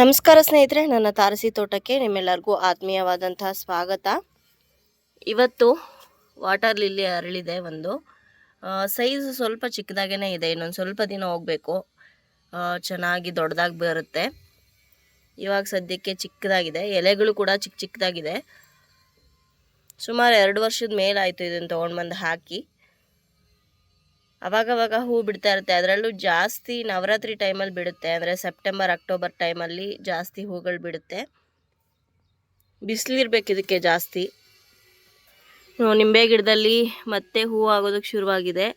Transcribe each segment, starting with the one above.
ನಮಸ್ಕಾರ ಸ್ನೇಹಿತರೆ, ನನ್ನ ತಾರಸಿ ತೋಟಕ್ಕೆ ನಿಮ್ಮೆಲ್ಲರಿಗೂ ಆತ್ಮೀಯವಾದಂತಹ ಸ್ವಾಗತ. ಇವತ್ತು ವಾಟರ್ ಲಿಲ್ಲಿ ಅರಳಿದೆ ಒಂದು. ಸೈಜ್ ಸ್ವಲ್ಪ ಚಿಕ್ಕದಾಗೇ ಇದೆ, ಇನ್ನೊಂದು ಸ್ವಲ್ಪ ದಿನ ಹೋಗಬೇಕು. ಚೆನ್ನಾಗಿ ದೊಡ್ಡದಾಗಿ ಬರುತ್ತೆ. ಇವಾಗ ಸದ್ಯಕ್ಕೆ ಚಿಕ್ಕದಾಗಿದೆ, ಎಲೆಗಳು ಕೂಡ ಚಿಕ್ಕ ಚಿಕ್ಕದಾಗಿದೆ. ಸುಮಾರು ಎರಡು ವರ್ಷದ ಮೇಲಾಯಿತು ಇದನ್ನು ತೊಗೊಂಡು ಬಂದು ಹಾಕಿ. ಅವಾಗವಾಗ ಹೂ ಬಿಡ್ತಾ ಇರುತ್ತೆ. ಅದರಲ್ಲೂ ಜಾಸ್ತಿ ನವರಾತ್ರಿ ಟೈಮಲ್ಲಿ ಬಿಡುತ್ತೆ. ಅಂದರೆ ಸೆಪ್ಟೆಂಬರ್ ಅಕ್ಟೋಬರ್ ಟೈಮಲ್ಲಿ ಜಾಸ್ತಿ ಹೂಗಳು ಬಿಡುತ್ತೆ. ಬಿಸಿಲಿರ್ಬೇಕು ಇದಕ್ಕೆ ಜಾಸ್ತಿ. ನಿಂಬೆ ಗಿಡದಲ್ಲಿ ಮತ್ತೆ ಹೂ ಆಗೋದಕ್ಕೆ ಶುರುವಾಗಿದೆ.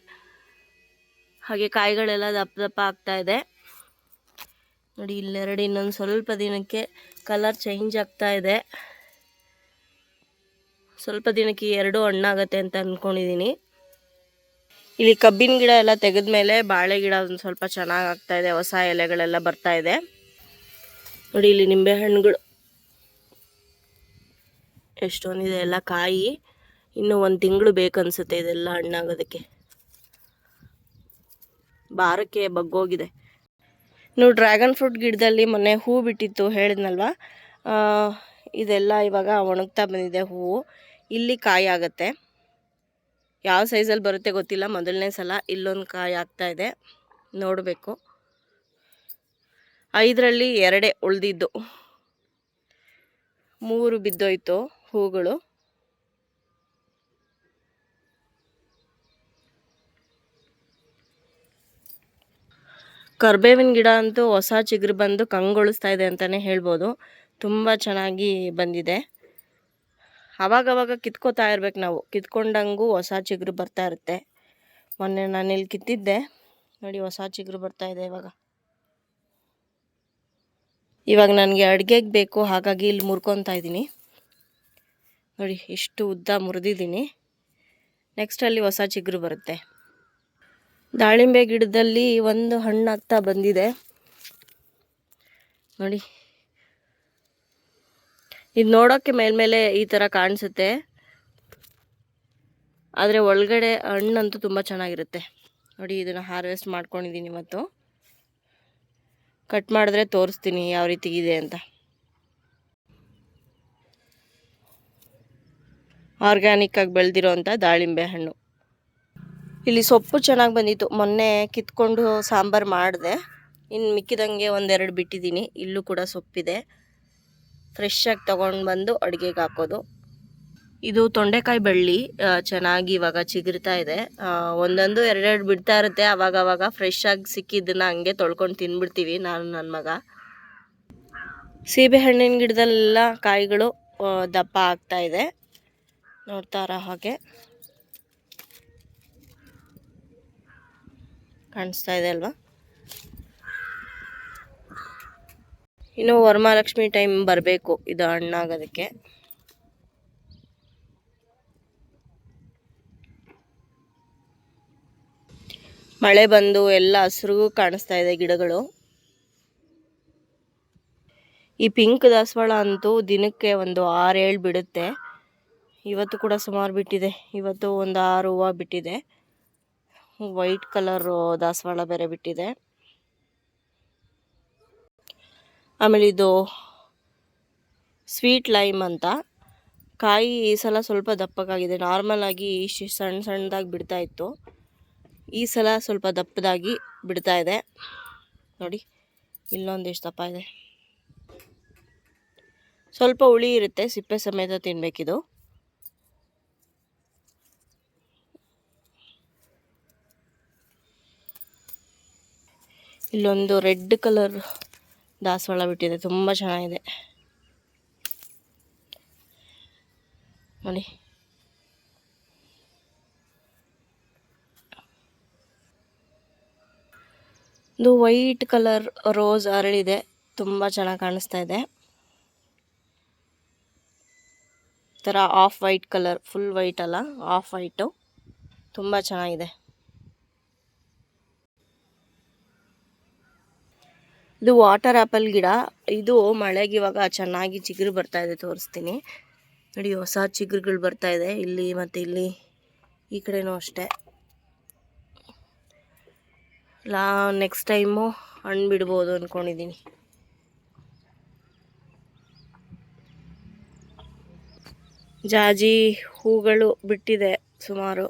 ಹಾಗೆ ಕಾಯಿಗಳೆಲ್ಲ ದಪ್ಪ ದಪ್ಪ ಆಗ್ತಾ ಇದೆ. ನೋಡಿ, ಇಲ್ಲೆರಡು ಇನ್ನೊಂದು ಸ್ವಲ್ಪ ದಿನಕ್ಕೆ ಕಲರ್ ಚೇಂಜ್ ಆಗ್ತಾ ಇದೆ. ಸ್ವಲ್ಪ ದಿನಕ್ಕೆ ಎರಡು ಹಣ್ಣಾಗತ್ತೆ ಅಂತ ಅಂದ್ಕೊಂಡಿದ್ದೀನಿ ಇಲ್ಲಿ ಕಬ್ಬಿನ ಗಿಡ ಎಲ್ಲ ತೆಗೆದ್ಮೇಲೆ ಬಾಳೆ ಗಿಡ ಒಂದು ಸ್ವಲ್ಪ ಚೆನ್ನಾಗಿ ಆಗ್ತಾ ಇದೆ, ಹೊಸ ಎಲೆಗಳೆಲ್ಲ ಬರ್ತಾ ಇದೆ. ನೋಡಿ ಇಲ್ಲಿ ನಿಂಬೆ ಹಣ್ಣುಗಳು. ಎಷ್ಟೊಂದಿದೆ ಎಲ್ಲ ಕಾಯಿ. ಇನ್ನು ಒಂದು ತಿಂಗಳು ಬೇಕನ್ಸುತ್ತೆ ಇದೆಲ್ಲ ಹಣ್ಣಾಗೋದಕ್ಕೆ. ಬಾರಕ್ಕೆ ಬಗ್ಗೋಗಿದೆ. ಇನ್ನು ಡ್ರ್ಯಾಗನ್ ಫ್ರೂಟ್ ಗಿಡದಲ್ಲಿ ಮೊನ್ನೆ ಹೂ ಬಿಟ್ಟಿತ್ತು ಹೇಳಿದ್ನಲ್ವ? ಇದೆಲ್ಲ ಇವಾಗ ಒಣಗ್ತಾ ಬಂದಿದೆ ಹೂವು. ಇಲ್ಲಿ ಕಾಯಿ ಆಗುತ್ತೆ. ಯಾವ ಸೈಜಲ್ಲಿ ಬರುತ್ತೆ ಗೊತ್ತಿಲ್ಲ. ಮೊದಲನೇ ಸಲ ಇಲ್ಲೊಂದು ಕಾಯಿ ಆಗ್ತಾ ಇದೆ. ನೋಡಬೇಕು. ಐದರಲ್ಲಿ ಎರಡೇ ಉಳಿದಿದ್ದು. ಮೂರು ಬಿದ್ದೋಯ್ತು ಹೂಗಳು. ಕರ್ಬೇವಿನ ಗಿಡ ಅಂತೂ ಹೊಸ ಚಿಗುರು ಬಂದು ಕಂಗೊಳಿಸ್ತಾ ಇದೆ ಅಂತಲೇ ಹೇಳ್ಬೋದು. ತುಂಬ ಚೆನ್ನಾಗಿ ಬಂದಿದೆ. ಅವಾಗವಾಗ ಕಿತ್ಕೋತಾ ಇರ್ಬೇಕು ನಾವು. ಕಿತ್ಕೊಂಡಂಗೂ ಹೊಸ ಚಿಗುರು ಬರ್ತಾ ಇರುತ್ತೆ. ಮೊನ್ನೆ ನಾನು ಇಲ್ಲಿ ಕಿತ್ತಿದ್ದೆ. ನೋಡಿ ಹೊಸ ಚಿಗುರು ಬರ್ತಾ ಇದೆ ಇವಾಗ. ಇವಾಗ ನನಗೆ ಅಡುಗೆಗೆ ಬೇಕು, ಹಾಗಾಗಿ ಇಲ್ಲಿ ಮುರ್ಕೊತಾ ಇದ್ದೀನಿ. ನೋಡಿ, ಇಷ್ಟು ಉದ್ದ ಮುರಿದಿದ್ದೀನಿ. ನೆಕ್ಸ್ಟ್ ಅಲ್ಲಿ ಹೊಸ ಚಿಗುರು ಬರುತ್ತೆ. ದಾಳಿಂಬೆ ಗಿಡದಲ್ಲಿ ಒಂದು ಹಣ್ಣಾಗ್ತಾ ಬಂದಿದೆ. ನೋಡಿ ಇದು ನೋಡೋಕ್ಕೆ ಮೇಲ್ಮೇಲೆ ಈ ಥರ ಕಾಣಿಸುತ್ತೆ. ಆದರೆ ಒಳಗಡೆ ಹಣ್ಣಂತೂ ತುಂಬ ಚೆನ್ನಾಗಿರುತ್ತೆ. ನೋಡಿ, ಇದನ್ನು ಹಾರ್ವೆಸ್ಟ್ ಮಾಡ್ಕೊಂಡಿದ್ದೀನಿ ಇವತ್ತು. ಕಟ್ ಮಾಡಿದ್ರೆ ತೋರಿಸ್ತೀನಿ ಯಾವ ರೀತಿ ಇದೆ ಅಂತ. ಆರ್ಗ್ಯಾನಿಕ್ಕಾಗಿ ಬೆಳೆದಿರೋಂಥ ದಾಳಿಂಬೆ ಹಣ್ಣು. ಇಲ್ಲಿ ಸೊಪ್ಪು ಚೆನ್ನಾಗಿ ಬಂದಿತ್ತು. ಮೊನ್ನೆ ಕಿತ್ಕೊಂಡು ಸಾಂಬಾರು ಮಾಡಿದೆ. ಇನ್ನು ಮಿಕ್ಕಿದಂಗೆ ಒಂದೆರಡು ಬಿಟ್ಟಿದ್ದೀನಿ ಇಲ್ಲೂ ಕೂಡ ಸೊಪ್ಪಿದೆ. ಫ್ರೆಶ್ ಆಗಿ ತೊಗೊಂಡು ಬಂದು ಅಡುಗೆಗೆ ಹಾಕೋದು. ಇದು ತೊಂಡೆಕಾಯಿ ಬಳ್ಳಿ ಚೆನ್ನಾಗಿ ಇವಾಗ ಚಿಗುರ್ತಾ ಇದೆ. ಒಂದೊಂದು ಎರಡೆರಡು ಬಿಡ್ತಾ ಇರುತ್ತೆ. ಅವಾಗ ಅವಾಗ ಫ್ರೆಶ್ ಆಗಿ ಸಿಕ್ಕಿದ್ದನ್ನ ಹಂಗೆ ತೊಳ್ಕೊಂಡು ತಿಂದ್ಬಿಡ್ತೀವಿ ನಾನು ನನ್ನ ಮಗ. ಸೀಬೆ ಹಣ್ಣಿನ ಗಿಡದಲ್ಲೆಲ್ಲ ಕಾಯಿಗಳು ದಪ್ಪ ಆಗ್ತಾ ಇದೆ. ನೋಡ್ತಾರ ಹಾಗೆ. ಕಾಣಿಸ್ತಾ ಇದೆ ಅಲ್ವಾ? ಇನ್ನು ವರಮಹಾಲಕ್ಷ್ಮಿ ಟೈಮ್ ಬರಬೇಕು ಇದು ಹಣ್ಣಾಗೋದಕ್ಕೆ. ಮಳೆ ಬಂದು ಎಲ್ಲ ಹಸಿರಿಗೂ ಕಾಣಿಸ್ತಾ ಇದೆ ಗಿಡಗಳು. ಈ ಪಿಂಕ್ ದಾಸವಾಳ ಅಂತೂ ದಿನಕ್ಕೆ ಒಂದು ಆರು ಏಳು ಬಿಡುತ್ತೆ. ಇವತ್ತು ಕೂಡ ಸುಮಾರು ಬಿಟ್ಟಿದೆ. ಇವತ್ತು ಒಂದು ಆರು ಹೂವು ಬಿಟ್ಟಿದೆ. ವೈಟ್ ಕಲರ್ ದಾಸವಾಳ ಬೇರೆ ಬಿಟ್ಟಿದೆ. ಆಮೇಲೆ ಇದು ಸ್ವೀಟ್ ಲೈಮ್ ಅಂತ. ಕಾಯಿ ಈ ಸಲ ಸ್ವಲ್ಪ ದಪ್ಪಕ್ಕಾಗಿದೆ ನಾರ್ಮಲ್ ಆಗಿ ಇಷ್ಟು ಸಣ್ಣ ಸಣ್ಣದಾಗಿ ಬಿಡ್ತಾ ಇತ್ತು. ಈ ಸಲ ಸ್ವಲ್ಪ ದಪ್ಪದಾಗಿ ಬಿಡ್ತಾ ಇದೆ. ನೋಡಿ ಇಲ್ಲೊಂದು ಇಲ್ಲೊಂದಿಷ್ಟು ದಪ್ಪ ಇದೆ. ಸ್ವಲ್ಪ ಹುಳಿ ಇರುತ್ತೆ. ಸಿಪ್ಪೆ ಸಮೇತ ತಿನ್ನಬೇಕಿದು ಇಲ್ಲೊಂದು ರೆಡ್ ಕಲರ್ ದಾಸವಾಳ ಬಿಟ್ಟಿದೆ ತುಂಬ ಚೆನ್ನಾಗಿದೆ. ನೋಡಿ. ಇದು ವೈಟ್ ಕಲರ್ ರೋಸ್ ಅರಳಿದೆ ತುಂಬ ಚೆನ್ನಾಗಿ ಕಾಣಿಸ್ತಾ ಇದೆ. ಈ ಥರ off white colour, full white ಅಲ್ಲ, ಆಫ್ ವೈಟು. ತುಂಬ ಚೆನ್ನಾಗಿದೆ. ಇದು ವಾಟರ್ ಆಪಲ್ ಗಿಡ. ಇದು ಮಳೆಗೆ ಇವಾಗ ಚೆನ್ನಾಗಿ ಚಿಗುರು ಬರ್ತಾ ಇದೆ, ತೋರಿಸ್ತೀನಿ. ನೋಡಿ, ಹೊಸ ಚಿಗುರುಗಳು ಬರ್ತಾ ಇದೆ. ಇಲ್ಲಿ ಮತ್ತೆ ಇಲ್ಲಿ, ಈ ಕಡೆನೂ ಅಷ್ಟೇ. ಲಾ ನೆಕ್ಸ್ಟ್ ಟೈಮು ಹಣ್ಣು ಬಿಡ್ಬೋದು ಅಂದ್ಕೊಂಡಿದ್ದೀನಿ ಜಾಜಿ ಹೂಗಳು ಬಿಟ್ಟಿದೆ ಸುಮಾರು.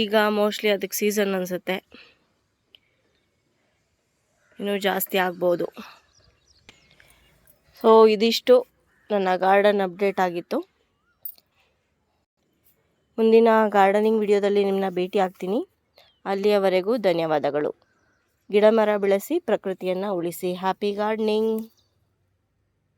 ಈಗ ಮೋಸ್ಟ್ಲಿ ಅದಕ್ಕೆ ಸೀಸನ್ ಅನಿಸುತ್ತೆ. ಇನ್ನೂ ಜಾಸ್ತಿ ಆಗ್ಬೋದು. ಸೊ ಇದಿಷ್ಟು ನನ್ನ ಗಾರ್ಡನ್ ಅಪ್ಡೇಟ್ ಆಗಿತ್ತು. ಮುಂದಿನ ಗಾರ್ಡನಿಂಗ್ ವಿಡಿಯೋದಲ್ಲಿ ನಿಮ್ಮನ್ನ ಭೇಟಿ ಆಗ್ತೀನಿ. ಅಲ್ಲಿಯವರೆಗೂ ಧನ್ಯವಾದಗಳು. ಗಿಡ ಮರ ಬೆಳೆಸಿ ಪ್ರಕೃತಿಯನ್ನು ಉಳಿಸಿ. Happy gardening